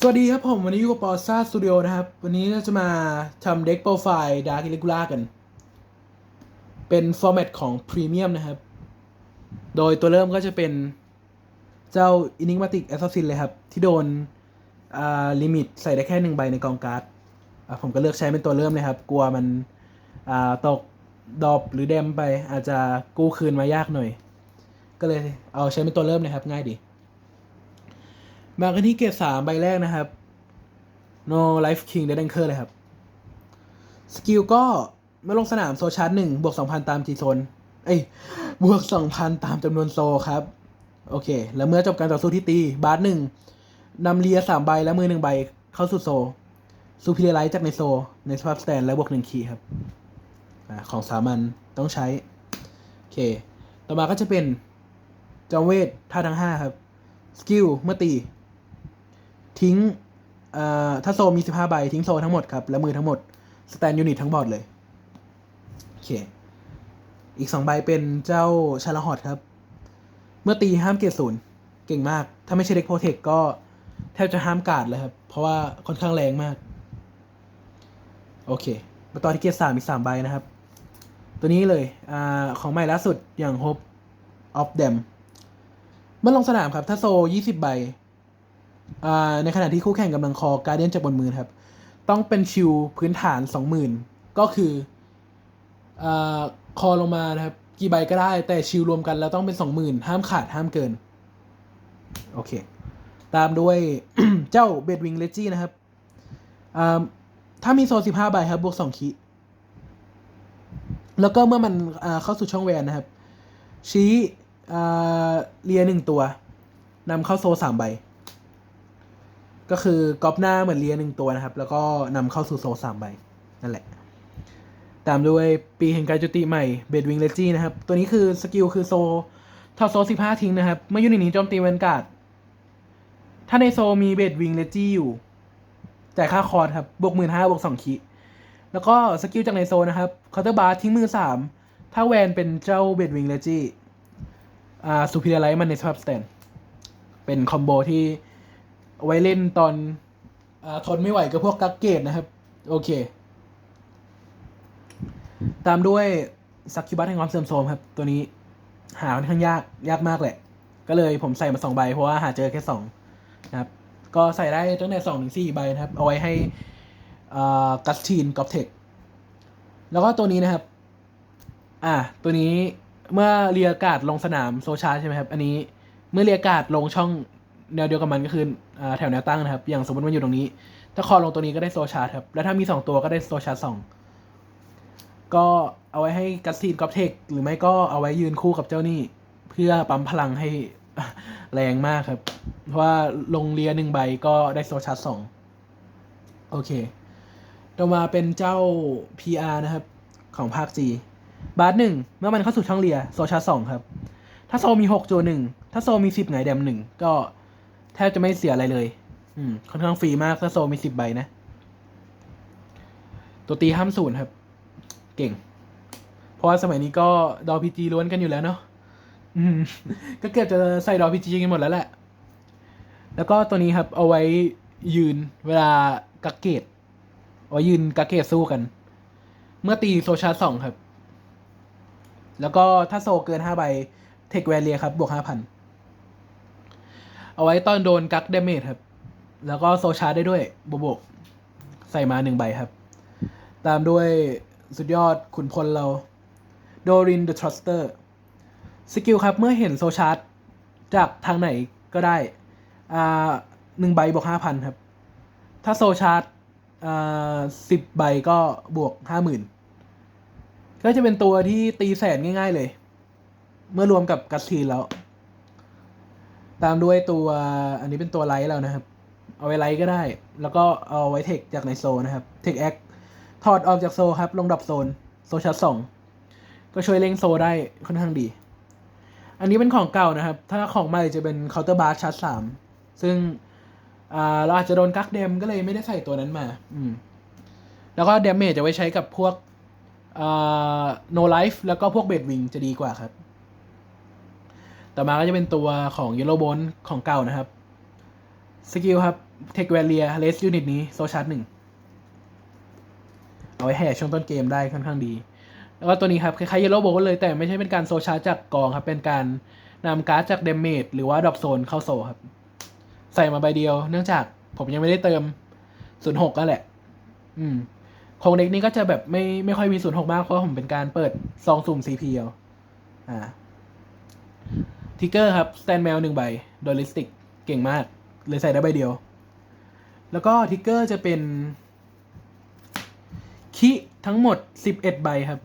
สวัสดีครับผมวันนี้อยู่กับปอซ่าสตูดิโอนะครับ วันนี้เราจะมาทำเด็กโปรไฟล์ดาร์ r เลกูล่ากัน เป็นฟอร์แมตของพรีเมียมนะครับ โดยตัวเริ่มก็จะเป็นเจ้า Enigmatic Assassin เลยครับ ที่โดนอ่าลิมิตใส่ได้แค่หนึ่งใบในกองการ์ดผมก็เลือกใช้เป็นตัวเริ่มเลยครับ กลัวมันอ่าตกดอปหรือเดมไปอาจจะกู้คืนมายากหน่อย ก็เลยเอาใช้เป็นตัวเริ่มเลยครับง่ายดี มากันที่เกรดสามใบแรกนะครับ no life king เดด a งเคอร์เลยครับ สกิลก็เมื่อลงสนามโซชาร์จหนึ่งบวกสองพันตามจีโซน เอ้ย บวกสองพันตามจำนวนโซครับ โอเค แล้วเมื่อจบการต่อสู้ที่ตีบาร์หนึ่งนำเลียสามใบและมือหนึ่งใบเข้าสู่โซซูพิเลไลท์จากในโซ ในสภาพสแตนและบวกหนึ่งคีครับอของสามัญต้องใช้ โอเค ต่อมาก็จะเป็นจอมเวทท่าทั้งห้าครับ สกิลเมื่อตี ทิ้งถ้าโซมี 15 ใบ ทิ้งโซทั้งหมดครับ และมือทั้งหมด สแตนยูนิตทั้งบอร์ดเลย โอเค อีก 2 ใบเป็นเจ้าชาลาฮอตครับ เมื่อตีห้ามเกรดศูนย์เก่งมาก ถ้าไม่ใช่เด็กโปรเทคก็แทบจะห้ามการดเลยครับ เพราะว่าค่อนข้างแรงมาก โอเค มาต่อที่เกียรดสามอีกสามใบนะครับ ตัวนี้เลยอ่าของใหม่ล่าสุดอย่าง Hope of Them เมื่อลงสนามครับ ถ้าโซ 20 ใบอ่า ในขณะที่คู่แข่งกำลังคอการเดียนจากบนมือครับ ต้องเป็นชิวพื้นฐาน 20,000 ก็คืออคอลงมานะครับ กี่ใบก็ได้ แต่ชิวรวมกันแล้วต้องเป็น 20,000 ห้ามขาดห้ามเกิน โอเค ตามด้วยเจ้าเบดวิงเลจี้นะครับ ถ้ามีโซ15 ใบครับ บวก 2 คีแล้วก็เมื่อมันเข้าสู่ช่องแวนนะครับ ชี้เลียหนึ่งตัวนำเข้าโซสามใบ ก็คือกอบหน้าเหมือนเลียหนึ่งตัวนะครับ แล้วก็นำเข้าสู่โซสามใบนั่นแหละ ตามด้วยปีแห่งการจุติใหม่เบดวิงเลจี้นะครับ ตัวนี้คือสกิลคือโซทอโซสิบห้าทิ้งนะครับเมื่อยูนิตนี้โจมตีแวนการ์ดถ้าในโซมีเบดวิงเลจี้อยู่จ่ายค่าคอร์ดครับบวกหมื่นห้าบวกสองคีแล้วก็สกิลจากในโซนะครับเคาน์เตอร์บาร์ทิ้งมือสามถ้าแวนเป็นเจ้าเบดวิงเลจี้อ่าซูพิเ r ไลท์มันในสภาพสแตนเป็นคอมโบที่ เอาไว้เล่นตอนอทนไม่ไหวกับพวกกักเกตนะครับ โอเค ตามด้วยซักคิบัตแห่งความเสื่อมโทรมครับ ตัวนี้หาค่อนข้างยากยากมากแหละ ก็เลยผมใส่มาสองใบเพราะว่าหาเจอแค่สองนะครับ ก็ใส่ได้ตั้งแต่สองถึงสี่ใบนะครับ เอาไว้ให้กัสทีนกอฟเทคแล้วก็ตัวนี้นะครับ อ่า ตัวนี้เมื่อเรียกาดลงสนามโซชาใช่ไหมครับ อันนี้เมื่อเรียกาดลงช่อง แนวเดียวกับมันก็คืออแถวแนวตั้งนะครับ อย่างสมมติมันอยู่ตรงนี้ ถ้าคอลงตัวนี้ก็ได้โซชาร์ครับ แล้วถ้ามีสองตัวก็ได้โซชาร์สองก็เอาไว้ให้กัสซีนกอฟเทคหรือไม่ก็เอาไว้ยืนคู่กับเจ้านี่ เพื่อปั๊มพลังให้แรงมากครับ เพราะว่าลงเรียหนึ่งใบก็ได้โซชาร์สองโอเค ต่อมาเป็นเจ้า PR นะครับ ของภาค G บาร์หนึ่งเมื่อมันเข้าสู่ช่องเรียโซชาร์สองครับ ถ้าโซมีหกจัวหนึ่งถ้าโซมีสิบไงแดมหนึ่งก็ แทบจะไม่เสียอะไรเลย อืม ค่อนข้างฟรีมากถ้าโซมีสิบใบนะ ตัวตีห้ามศูนย์ครับ เก่ง เพราะว่าสมัยนี้ก็ดอพีจีล้วนกันอยู่แล้วเนาะ อืม ก็เกือบจะใส่ดอพีจีกันหมดแล้วแหละ แล้วก็ตัวนี้ครับ เอาไว้ยืนเวลากักเกตเอาไว้ยืนกักเกตสู้กัน เมื่อตีโซชาร์สองครับ แล้วก็ถ้าโซเกินห้าใบเทคแวเรียครับ บวกห้าพัน เอาไว้ตอนโดนกักเดเมจครับ แล้วก็โซชาร์ได้ด้วยบวกบวกใส่มาหนึ่งใบครับ ตามด้วยสุดยอดขุนพลเราโดรินเดอะทรัสเตอร์สกิลครับ เมื่อเห็นโซชาร์จากทางไหนก็ได้อ่าหนึ่งใบบวกห้าพันครับ ถ้าโซชาร์อ่าสิบใบก็บวกห้าหมื่นก็จะเป็นตัวที่ตีแสนง่าย ๆเลย เมื่อรวมกับกัสทีนแล้ว ตามด้วยตัวอันนี้เป็นตัวไลท์แล้วนะครับ เอาไว้ไลท์ก็ได้ แล้วก็เอาไว้เทคจากในโซนะครับเทคแอคถอดออกจากโซครับ ลงดับโซน โซชาร์จสองก็ช่วยเล่งโซได้ค่อนข้างดี อันนี้เป็นของเก่านะครับ ถ้าของใหม่จะเป็นเคาน์เตอร์บาร์ชาร์จสามซึ่งเราอาจจะโดนกักเดมก็เลยไม่ได้ใส่ตัวนั้นมา อืม แล้วก็เดมเมจจะไว้ใช้กับพวกอ่า no life แล้วก็พวกเบดวิงจะดีกว่าครับ ต่อมาก็จะเป็นตัวของ Yellow Bone ของเก่านะครับ สกิลครับเทคแวเลียเลสยูนิตนี้โซชาร์จหนึ่งเอาไว้แห่ช่วงต้นเกมได้ค่อนข้างดี แล้วก็ตัวนี้ครับคล้ายๆเยลโล่โบว์เลยแต่ไม่ใช่เป็นการโซชาร์จจากกองครับ เป็นการนำการ์ดจากเดเมจหรือว่าดรอปโซนเข้าโซครับ ใส่มาใบเดียว เนื่องจากผมยังไม่ได้เติม06ก็แหละ อืมโครงเด็กนี้ก็จะแบบไม่ไม่ค่อยมี06มากเพราะผมเป็นการเปิดซองสุ่ม CP เอาอ่า ทิกเกอร์ครับสแตนแมวหนึ่งใบโดลิสติกเก่งมาก เลยใส่ได้ใบเดียว แล้วก็ทิกเกอร์จะเป็น คิทั้งหมด 11 ใบครับ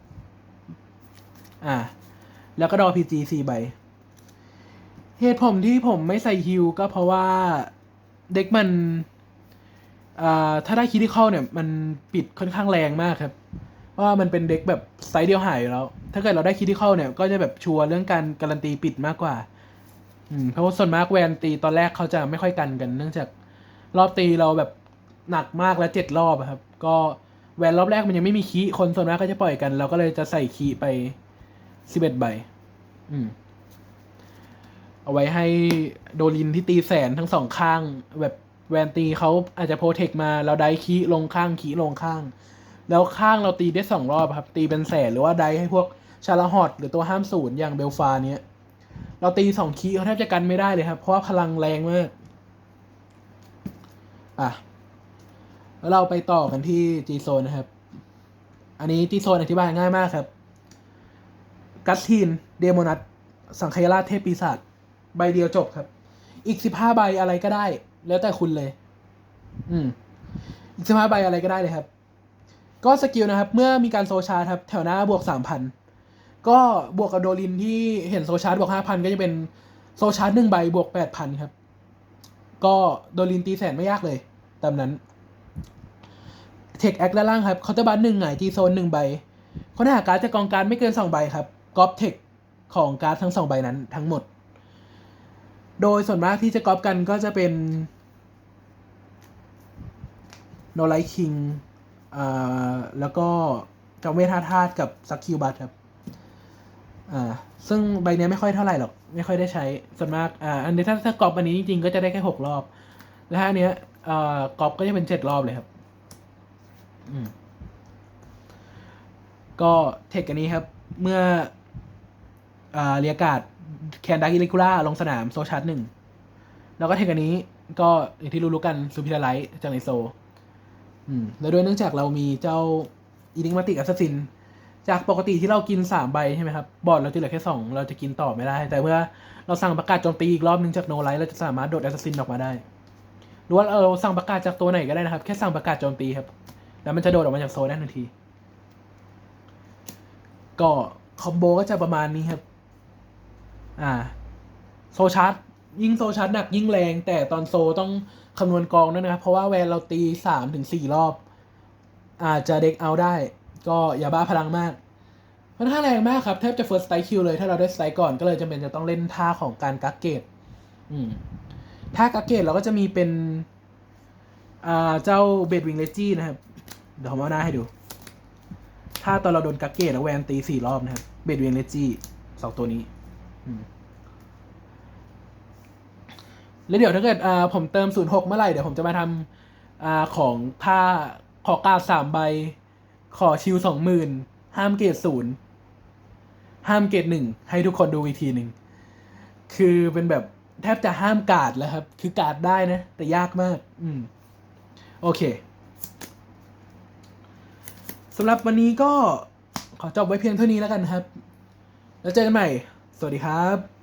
อ่า แล้วก็ดอพีจีสี่ใบ เหตุผมที่ผมไม่ใส่ฮิวก็เพราะว่าเด็กมันอ่าถ้าได้คิดที่เข้าเนี่ย มันปิดค่อนข้างแรงมากครับ ว่ามันเป็นเด็กแบบไซส์เดียวหายอยู่แล้วถ้าเกิดเราได้คิดที่เข้าเนี่ยก็จะแบบชัวร์เรื่องการการันตีปิดมากกว่าอืมเพราะว่าส่วนมากแวนตีตอนแรกเขาจะไม่ค่อยกันกันเนื่องจากรอบตีเราแบบหนักมากแล้วเจ็ดรอบครับ ก็แวนรอบแรกมันยังไม่มีคีย์คนส่วนมากก็จะปล่อยกัน เราก็เลยจะใส่คีย์ไปสิบเอ็ดใบ อืม เอาไว้ให้โดลินที่ตีแสนทั้งสองข้าง แบบแวนตีเขาอาจจะโปรเทคมา เราได้คีย์ลงข้างคีย์ลงข้าง แล้วข้างเราตีได้สองรอบครับ ตีเป็นแสนหรือว่าได้ให้พวกชาลาฮอตหรือตัวห้ามศูนย์อย่างเบลฟาเนี้ยเราตีสองคีเขาแทบจะกันไม่ได้เลยครับ เพราะว่าพลังแรงมาก อะ แล้วเราไปต่อกันที่ G Zone นะครับ อันนี้ G Zone อธิบายง่ายมากครับ กัตทีนเดโมนัสสังขยาราชเทพปีศาจใบเดียวจบครับ อีกสิบห้าใบอะไรก็ได้ แล้วแต่คุณเลย อืม อีกสิบห้าใบอะไรก็ได้เลยครับ ก็สกิลนะครับ เมื่อมีการโซชาร์ครับ แถวหน้าบวกสามพันก็บวกกับโดลินที่เห็นโซชาร์บวกห้าพันก็จะเป็นโซชาร์หนึ่งใบบวกแปดพันครับ ก็โดลินตีแสนไม่ยากเลย ตามนั้นเทคแอคด้านล่างครับคาน์เตอร์บัตหนึ่งหงายจีโซนหนึ่งใบค้นหาการ์ดจากกองการไม่เกินสองใบครับก๊อปเทคของการ์ดทั้งสองใบนั้นทั้งหมด โดยส่วนมากที่จะก๊อปกันก็จะเป็นโนไลคิง อ่าแล้วก็จอมเวทาธาตุกับซักคิวบัตครับอ่าซึ่งใบเนี้ยไม่ค่อยเท่าไหร่หรอก ไม่ค่อยได้ใช้ส่วนมากอ่าอันนี้ถ้าถ้ากรอบอันนี้จริงๆก็จะได้แค่หกรอบ แล้วอันเนี้ยเอ่อกรอบก็จะเป็นเจ็ดรอบเลยครับอืมก็เทคอันนี้ครับ เมื่ออ่าเรียกาดแคนดากิลิกูล่าลงสนามโซชาร์ตหนึ่งแล้วก็เทคอันนี้ก็อย่างที่รู้ๆกันซูพิลไลท์จากในโซ อืมแล้วด้วยเนื่องจากเรามีเจ้าอีนิงมาติกอัสซินจากปกติที่เรากินสามใบใช่ไหมครับ บอร์ดเราจะเหลือแค่สองเราจะกินต่อไม่ได้ แต่เมื่อเราสั่งประกาศโจมตีอีกรอบนึงจากโนไลท์เราจะสามารถโดดแอสซัสซินออกมาได้หรือว่าเราสั่งประกาศจากตัวไหนก็ได้นะครับ แค่สั่งประกาศโจมตีครับ แล้วมันจะโดดออกมาจากโซนได้ทันที ก็คอมโบก็จะประมาณนี้ครับ อ่า โซชาร์จ ยิ่งโซชาร์จหนักยิ่งแรง แต่ตอนโซต้องคำนวณกองด้วยนะครับ เพราะว่าแวนเราตีสามถึงสี่รอบ อาจจะเด็กเอาได้ ก็อย่าบ้าพลังมากค่อนข้าแรงมากครับแทบจะ first strike kill เลยถ้าเราได้สไตรก่อนก็เลยจำเป็นจะต้องเล่นท่าของการกักเกตอืมท่ากักเกตเราก็จะมีเป็นอ่าเจ้าเบดวิงเลจี้นะครับ เดี๋ยวผมเอาหน้าให้ดู ถ้าตอนเราโดนกักเกตแล้วแวนตีสี่รอบนะครับเบดวิงเลจี้สองตัวนี้ อืม แล้วเดี๋ยวถ้าเกิดผมเติม 06 เมื่อไหร่เดี๋ยวผมจะมาทำอของค่าขอกาสามใบ ขอชิวสองหมื่นห้ามเกรดศูนย์ห้ามเกรดหนึ่งให้ทุกคนดูอีกทีหนึ่ง คือเป็นแบบแทบจะห้ามกาดแล้วครับ คือกาดได้นะ แต่ยากมาก อืม โอเคสำหรับวันนี้ก็ขอจบไว้เพียงเท่านี้แล้วกันครับ แล้วเจอกันใหม่ สวัสดีครับ